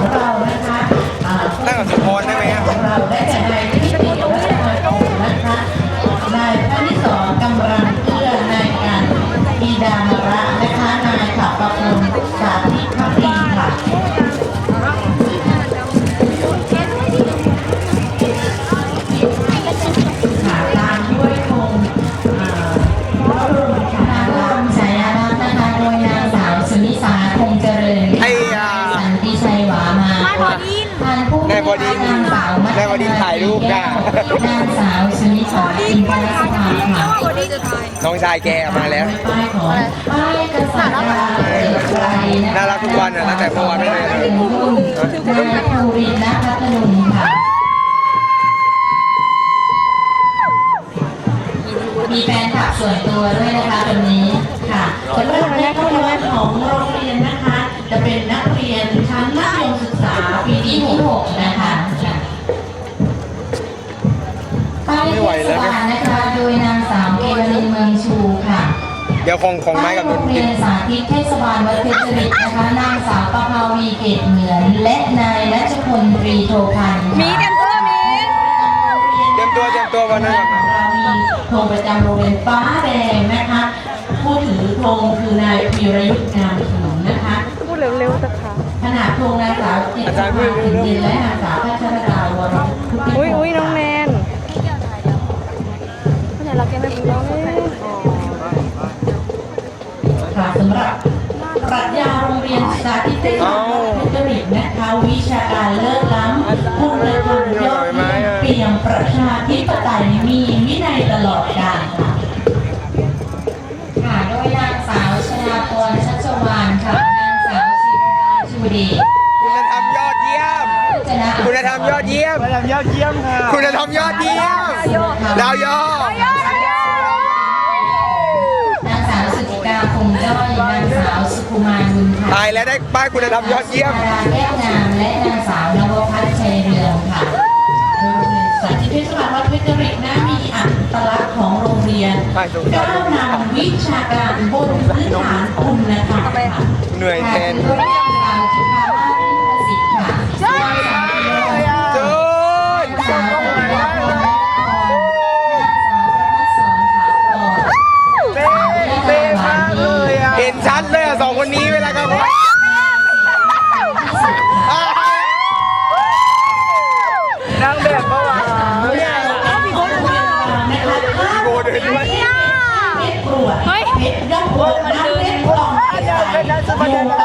ของเรานะคะอ่านั่งกับสุพรได้ไหมอะของเราได้แก่นายนิ นางสาวสุนิสาอินทรสภาค่ะน้องชายแกมาแล้วป้ายของป้ายกษัตริย์ราเกิดไกรนะคะน่ารักทุกวันอะตั้งแต่เมื่อวานไม่ได้เลยนายภูรินทร์ณพัทลุงค่ะมีแฟนคลับส่วนตัวด้วยนะคะตรงนี้ค่ะสำหรับนักเรียนของโรงเรียนนะคะ จะเป็นนักเรียน ป้ายเทศบาลนะคะโดยนางสาวเกวลินเมืองชูค่ะเดี๋ยวคงคงไม้กับโรนุ่นงเรีกิยนนสาธิตเทศบาลวัดเพชรบุรีนะคะนางสาวประภาวีเกตเหมือน และนายนัชพลตรีโทพันธ์มีเต็มตัวมีเตรียมตัวเตรียมตัววันนั้นก่อนนะเรามีธงประจำโรงเรียนฟ้าแดงนะคะผู้ถือธงคือนายพีรยุทธ์งามถิงนะคะพูดเร็วๆสักครั้งขณะธงนางสาวจิตรภาถินดินและนางสาวพัชรดาวรพุทธิอุ้ยอุ้ยน้องแนำหรับปรัชญาโรงเรียนสาธิตเทศบาลวัดเพชรบุรีนะคะ วิชาการเลิศล้ำผู้ประธานยอดเยี่ยมเปี่ยมประชาธิปไตยมีวินัยตลอดกาลค่ะค่ะโดยนางสาวชนาพรชัชวานค่ะนางสาวศิรดาชูเดชคุณธรรมยอดเยี่ยม ชนะคุณธรรมยอดเยี่ยมระดับยอดเยี่ยมค่ะคุณธรรมยอดเยี่ยมดาวยอดนางสาวสุจิกาคงจ้อยนางสาวสุคุมารบุญค่ะตายแล้วได้ป้ายคุณธรรมยอดเยี่ยมนางสาวแก้วงามและนางสาวนวพัฒน์ชัยเรืองค่ะโรงเรียนสาธิตเทศบาลวัดเพชรบุรีนะมีอัตลักษณ์ของโรงเรียนใช่ถูกต้องก้าวนำวิชาการบนพื้นฐานคุณธรรมค่ะ เหนื่อยแทนโดยนาง Wala na sa Manila.